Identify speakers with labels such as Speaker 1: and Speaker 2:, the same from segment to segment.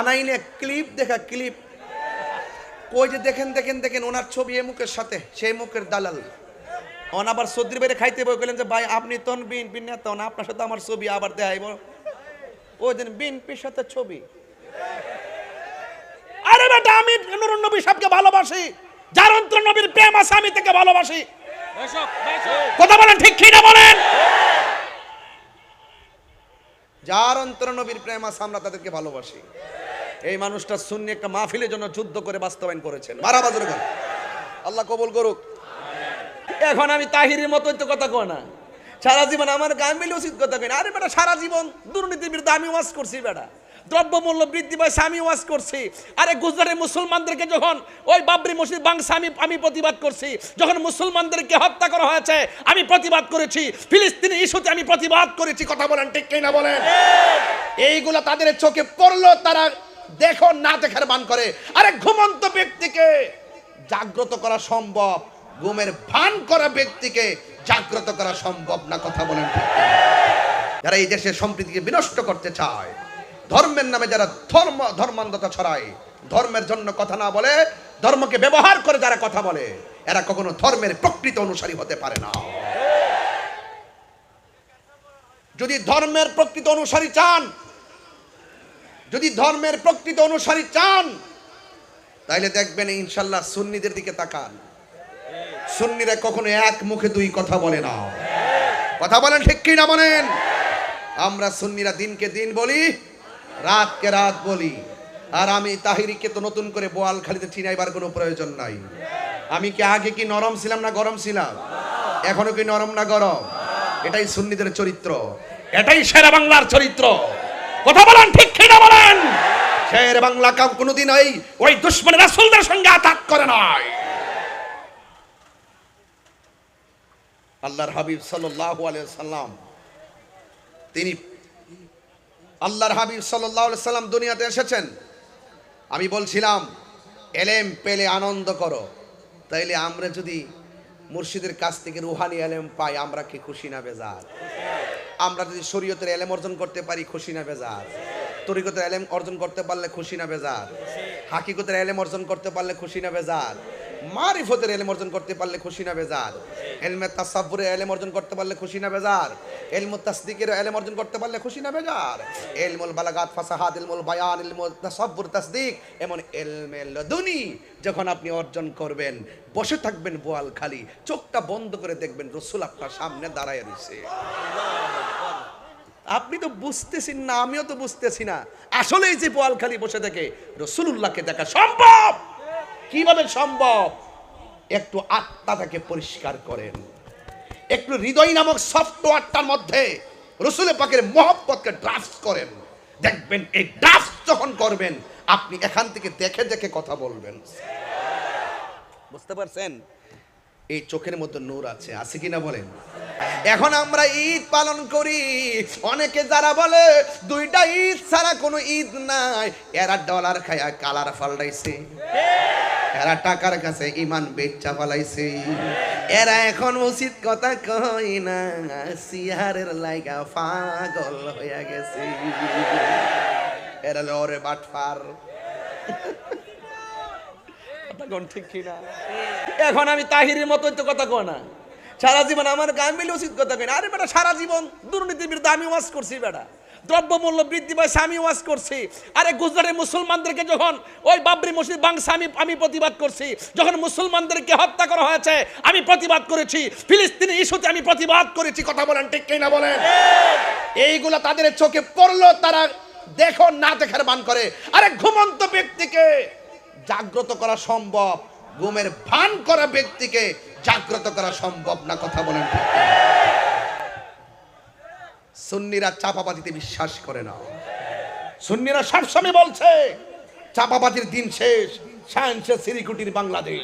Speaker 1: নিয়ে ক্লিপ দেখা ক্লিপ। কই যে দেখেন দেখেন দেখেন, ওনার ছবি এ মুখের সাথে, সেই মুখের দালাল। অন আবার সর্দির বাইরে খাইতে বই গেলেন যে, ভাই, আপনি তন বিন বিন নেতা না আপনার সাথে আমার ছবি আবার দেখাইব। ওই দিন বিনপির সাথে ছবি। আরে বেটা, আমি নুরুন নবী সাহেবকে ভালোবাসি। যার অন্তর নবীর প্রেম আছে, আমি তাকে ভালোবাসি। কথা বলেন ঠিক কি না বলেন? যার অন্তর নবীর প্রেম আছে, আমরা তাদেরকে ভালোবাসি। এই মানুষটা শূন্য একটা মাহফিলের জন্য যুদ্ধ করে বাস্তবায়ন করেছেন। আল্লাহ কবুল করুক। এখন আমি তাহিরের মতোই তো কথা কয় না। সারা জীবন আমার গায়ে মিলে উচিত কথা কই না। আরে বেটা সারা জীবন দুর্নীতির বিরুদ্ধে আমি ওয়াজ করছি বেটা। দ্রব্যমূল্য বৃদ্ধি পাইছে আমি ওয়াজ করছি। আরে গুজরাটের মুসলমানদেরকে যখন ওই বাবরি মসজিদ বাংসা আমি আমি প্রতিবাদ করছি যখন মুসলমানদেরকে হত্যা করা হয়েছে আমি প্রতিবাদ করেছি। ফিলিস্তিনি ইস্যুতে আমি প্রতিবাদ করেছি। কথা বলেন ঠিক কিনা বলেন? এইগুলা তাদের চোখে পড়ল তারা দেখো, না দেখার বান করে। আরে ঘুমন্ত ব্যক্তিকে জাগ্রত করা সম্ভব, ঘুমের ভান করা ব্যক্তিকে জাগ্রত করা সম্ভব না, কথা বলেন যারা এই দেশের সম্প্রীতিকে বিনষ্ট করতে চায়, ধর্মের নামে যারা ধর্ম, ধর্মান্ধতা ছড়ায়, ধর্মের জন্য কথা না বলে, ধর্মকে ব্যবহার করে যারা কথা বলে, এরা কখনো ধর্মের প্রকৃত অনুসারী হতে পারে না। যদি ধর্মের প্রকৃত অনুসারী চান যদি ধর্মের প্রকৃত অনুসারী চান, তাইলে দেখবেন ইনশাল্লাহ সুন্নিদের দিকে তাকান। সুন্নিরা কখনো এক মুখে দুই কথা বলে না। কথা বলেন ঠিক কি না বলেন? আমরা সুন্নিরা দিনকে দিন বলি, রাতকে রাত বলি। আর আমি তাহিরিকে তো নতুন করে বোয়াল খালিতে চিনাইবার কোনো প্রয়োজন নাই। আমি কি আগে কি নরম ছিলাম না গরম ছিলাম? এখনও কি নরম না গরম? এটাই সুন্নিদের চরিত্র। এটাই সেরা বাংলার চরিত্র। কথা বলেন ঠিক শের বাংলা কাম কোনোদিন ওই ওই দুশ্মন রাসূলদের সঙ্গে আতাক করে নয় আল্লাহর হাবিব আলাইহি সাল্লাম তিনি আল্লাহর হাবিব আলাইহি সাল্লাম দুনিয়াতে এসেছেন। আমি বলছিলাম, এলেম পেলে আনন্দ করো। তাইলে আমরা যদি মুর্শিদের কাছ থেকে রুহানি এলেম পাই, আমরা কি খুশি না বেজার? আমরা যদি শরীয়তের এলেম অর্জন করতে পারি, খুশি না বেজার? তরিকতের এলেম অর্জন করতে পারলে খুশি না বেজার? হাকিকতের এলেম অর্জন করতে পারলে খুশি না বেজার? মারিফতের এলেম অর্জন করতে পারলে খুশি না বেজার? এলমে তাসাব্বুরের এলেম অর্জন করতে পারলে খুশি না বেজার? এলমু তাসদিকের এলেম অর্জন করতে পারলে খুশি না বেজার? এলমুল বালাগাত ফাসাহাত ইলমুল বায়ান ইলমুল তাসাব্বুর তাসদিক, এমন এলমে লদুনি যখন আপনি অর্জন করবেন, বসে থাকবেন বোয়াল খালি, চোখটা বন্ধ করে দেখবেন রসুল আপনার সামনে দাঁড়ায় রয়েছে। আপনি তো বুঝতেছেন না, আমিও তো বুঝতেছি না। আসলে যে বোয়ালখালি বসে থেকে রসুল্লাহকে দেখা সম্ভব? কীভাবে সম্ভব? একটু আত্মাটাকে পরিষ্কার করেন। একটু হৃদয় নামক সফটওয়্যারটার মধ্যে রসুলের পাকের মহব্বতকে ড্রাফট করেন। দেখবেন এই ড্রাফট যখন করবেন, আপনি এখান থেকে দেখে দেখে কথা বলবেন। বুঝতে পারছেন? এই চোখের মধ্যে নূর আছে আছে কিনা বলেন? এখন আমরা ঈদ পালন করি। অনেকে যারা বলে, দুইটা ঈদ ছাড়া কোনো ঈদ নাই। এরা ডলার খায়া কালার ফাল্টাইছে এরা টাকার কাছে ইমান বেচা ফালাইছে। এরা এখন উচিত কথা কই না সিহারের লাইগা পাগল হইয়া গেছে। এরা লরে বাটফার। কথা ঠিক এখন আমি তাহিরের মতোই তো কথা কয় না। সারা জীবন আমার গায়ে মিলে উচিত কথা কই না আরে বেটা, সারা জীবন দুর্নীতির বিরুদ্ধে আমি ওয়াজ করছি বেটা। দ্রব্যমূল্য বৃদ্ধি পাইছে আমি ওয়াজ করছি। আরে গুজরাটের মুসলমানদেরকে যখন ওই বাবরি মসজিদ বাংসা আমি আমি প্রতিবাদ করছি, যখন মুসলমানদেরকে হত্যা করা হয়েছে, আমি প্রতিবাদ করেছি। ফিলিস্তিনি ইস্যুতে আমি প্রতিবাদ করেছি। কথা বলেন, ঠিক কিনা বলেন? এইগুলা তাদের চোখে পড়ল, তারা দেখো না দেখার মান করে। আরে ঘুমন্ত ব্যক্তিকে জাগ্রত করা সম্ভব। ঘুমের ভান করা ব্যক্তিকে জাগ্রত করা সম্ভব না, কথা বলেন? সুন্নিরা চাপাবাদিতে বিশ্বাস করে না সুন্নিরা সবসময় বলছে চাপাবাদির দিন শেষ, সায়েন্সের সিরিকুটির বাংলাদেশ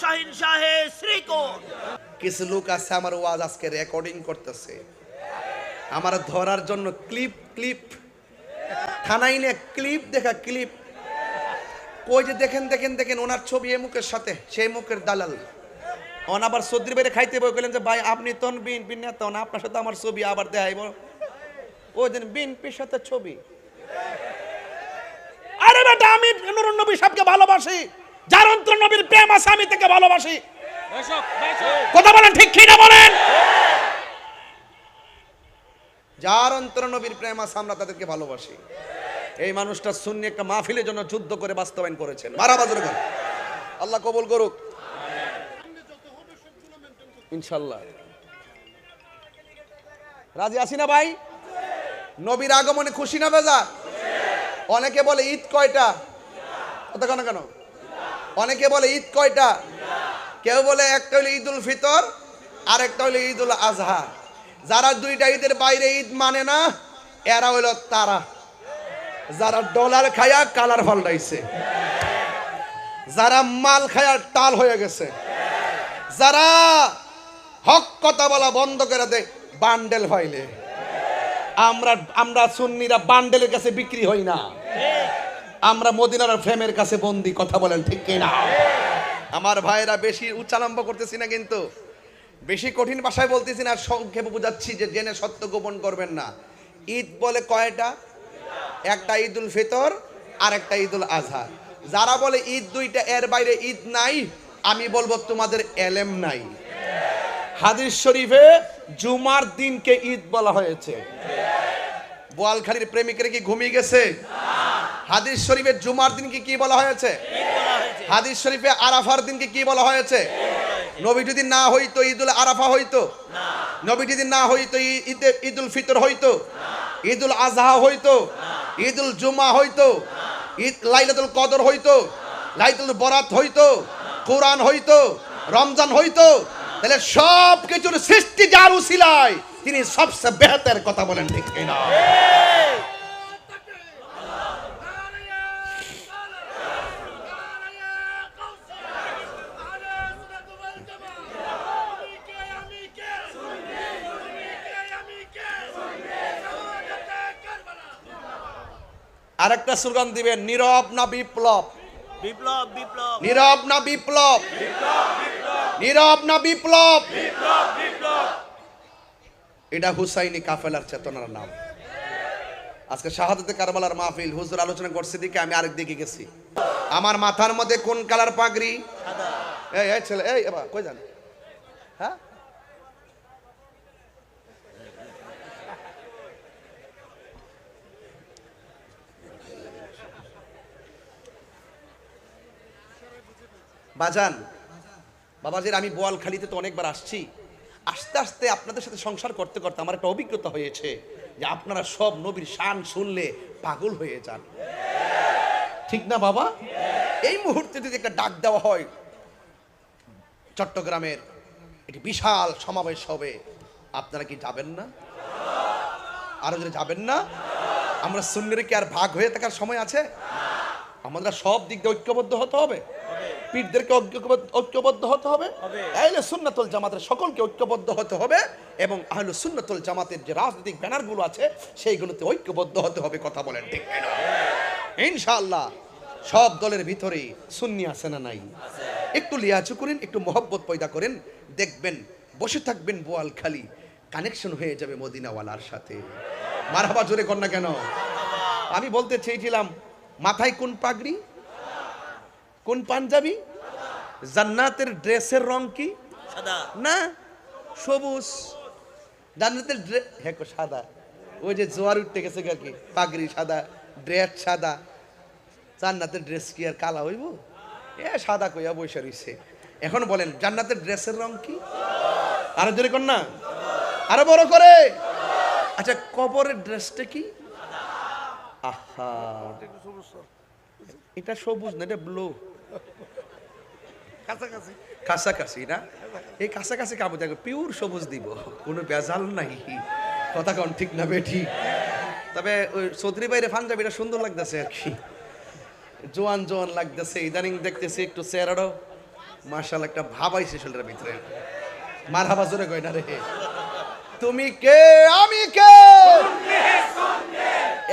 Speaker 2: শাহিন শাহে শ্রীকোট
Speaker 1: কিছু লোক আছে আমার ওয়াজ আজকে রেকর্ডিং করতেছে। আমার ধরার জন্য ক্লিপ ক্লিপ থানায় নিয়ে ক্লিপ দেখা ক্লিপ কই যে দেখেন দেখেন দেখেন, ওনার ছবি এ মুখের সাথে, সেই মুখের দালাল। অন আবার সদ্রি বেড়ে খাইতে বই কইলেন যে, ভাই, আপনি তন বিন বিন তন, আপনার সাথে আমার ছবি আবার দেখাইব ওই দিন, বিন পির সাথে ছবি। আরে বেটা, আমি নুরুন নবী সবকে ভালোবাসি। যার অন্তর নবীর প্রেম আছে, আমি তাকে ভালোবাসি। কথা বলেন ঠিক কি না বলেন? যার অন্তর নবীর প্রেম আছে আমরা তাদেরকে ভালোবাসি। এই মানুষটা সুন্নি একটা মাহফিলের জন্য যুদ্ধ করে বাস্তবায়ন করেছেন। মারা বাজুর গান আল্লাহ কবুল করুক। ইনশাল্লাহ। রাজি আছি না ভাই? নবীর আগমনে খুশি না বেজা অনেকে বলে ঈদ কয়টা? কথা কেন কেন? অনেকে বলে ঈদ কয়টা? কেউ বলে একটা হলো ঈদুল ফিতর আর একটা হলো ঈদুল আজহা। যারা দুইটা ঈদের বাইরে ঈদ মানে না, এরা হইল তারা। যারা ডলার খায়া কালার পাল্টাইছে যারা মাল খায়া টাল হয়ে গেছে। যারা হক কথা বলা বন্ধ করে দে বান্ডেল ফাইলে। আমরা আমরা সুন্নিরা বান্ডেলের কাছে বিক্রি হই না। আমরা মদিনার ফ্রেমের কাছে বন্দি, কথা বলেন ঠিক কিনা? আমার ভাইরা বেশি উচ্চালম্ব করতেছি না কিন্তু। বেশি কঠিন ভাষায় বলতেছি না সংক্ষেপে বোঝাচ্ছি যে জেনে সত্য গোপন করবেন না। ঈদ বলে কয়টা? একটা ঈদুল ফিতর আর একটা ঈদুল আজহা যারা বলে ঈদ দুইটা, এর বাইরে ঈদ নাই, আমি বলব তোমাদের এলেম নাই। হাদিস শরীফে জুমার দিনকে ঈদ বলা হয়েছে। বোয়ালখালীর প্রেমিকের কি ঘুমিয়ে গেছে? হাদিস শরীফে জুমার দিনকে কি বলা হয়েছে? হাদিস শরীফে আরাফার দিনকে কি বলা হয়েছে? নবী যদি না হইতো, ঈদুল আরাফা হইতো? নবী যদি না হইতো ঈদুল ফিতর হইতো? ঈদুল আজহা হইতো? ঈদুল জুমা হইতো? ঈদ লাইলাতুল কদর হইতো? লাইলাতুল বরাত হইতো? কোরআন হইতো? রমজান হইতো? তাহলে সব কিছুর সৃষ্টি যার উসিলায় তিনি সবচেয়ে বেহতের কথা বলেন, ঠিক কিনা? আরেকটা স্লোগান দিবেন নীরব না বিপ্লব।
Speaker 2: বিপ্লব বিপ্লব।
Speaker 1: নীরব না বিপ্লব। নীরব না বিপ্লব। এটা হুসাইনি কাফেলার চেতনার নাম। আজকে শাহাদতে কারবালার মাহফিল হুজুর আলোচনা করছে দিকে আমি আরেক দিকে গেছি। আমার মাথার মধ্যে কোন কালার পাগড়ি? এই ছেলে এই কই যান? হ্যাঁ? বাজান, বাবাজির আমি বোয়ালখালীতে তো অনেকবার আসছি। আস্তে আস্তে আপনাদের সাথে সংসার করতে করতে আমার একটা অভিজ্ঞতা হয়েছে যে আপনারা সব নবীর শান শুনলে পাগল হয়ে যান। ঠিক না বাবা? এই মুহূর্তে যদি একটা ডাক দেওয়া হয়, চট্টগ্রামের একটি বিশাল সমাবেশ হবে। আপনারা কি যাবেন না? আরও যদি যাবেন না? আমরা শূন্যের কি আর ভাগ হয়ে থাকার সময় আছে? আমাদের সব দিক দিয়ে ঐক্যবদ্ধ হতে হবে? পীরদেরকে ঐক্যবদ্ধ- ঐক্যবদ্ধ হতে হবে। আহলে সুন্নাতুল জামাতের সকলকে ঐক্যবদ্ধ হতে হবে এবং আহলে সুন্নাতুল জামাতের যে রাজনৈতিক ব্যানারগুলো আছে সেইগুলোতে ঐক্যবদ্ধ হতে হবে কথা বলেন ঠিক কিনা। ইনশাআল্লাহ সব দলের ভিতরে সুন্নি আছে না নাই? একটু লিয়াজু করেন একটু মহব্বত পয়দা করেন দেখবেন বসে থাকবেন বোয়াল খালি কানেকশন হয়ে যাবে মদিনাওয়ালার সাথে। মারহাবা জোরে কর না কেন? আমি বলতে চেয়েছিলাম মাথায় কোন পাগড়ি? কোন পাঞ্জাবি? জান্নাতের ড্রেসের রং কি?
Speaker 2: সাদা।
Speaker 1: না? সবুজ। জান্নাতের ড্রেস হ্যাঁ সাদা। ওই যে জোয়ার উঠতে গেছে কি? পাগড়ি সাদা ড্রেস সাদা। জান্নাতের ড্রেস কি আর কালা হইব? এ সাদা কইয়া বসে রইছে। এখন বলেন জান্নাতের ড্রেসের রং কি? আরও জোরে কর না। আরও বড় করে। আচ্ছা কবরের ড্রেসটা কি? আহা। এটা সবুজ না এটা ব্লু? কাছাকাছি। না? এই কাছাকাছি কাপড় দেখো পিওর সবুজ দিব। কোনো বেজাল নাই। কথা কন ঠিক না বেঠি। তবে ওই চৌধুরী বাইরে পাঞ্জাবিটা সুন্দর লাগতেছে আর কি। জোয়ান জোয়ান লাগতেছে ইদানিং দেখতেছি একটু চেহারাটাও মার্শাল একটা ভাব আইছে শরীরের ভিতরে। মার হাবা জোরে কয় না রে? তুমি কে? আমি কে?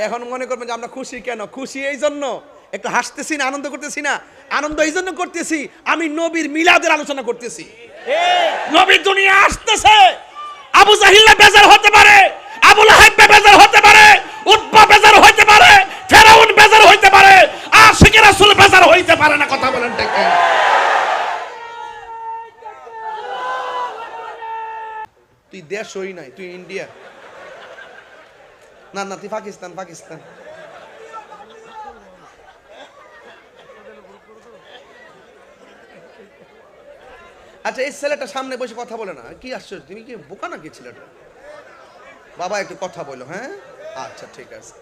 Speaker 1: এখন মনে করবেন যে আমরা খুশি কেন? খুশি এই জন্য একটু হাসতেছি না, আনন্দ করতেছি না। আনন্দ এই জন্য করতেছি, আমি নবীর মিলাদের আলোচনা করতেছি। নবী দুনিয়া আসতেছে। আবু জাহিল্লা বেজার হতে পারে, আবুল হাইব বেজার হতে পারে উৎপা বেজার হইতে পারে, ফেরাউন বেজার হইতে পারে, আশিক রাসূল বেজার হইতে পারে না, কথা বলেন ঠিক তুই দেশ হই নাই, তুই ইন্ডিয়া। না না, তুই পাকিস্তান পাকিস্তান। আচ্ছা এই ছেলেটা সামনে বসে কথা বলে না। কি আশ্চর্য, তুমি কি বোকা নাকি ছেলেটা? বাবা একটু কথা বলো হ্যাঁ? আচ্ছা ঠিক আছে।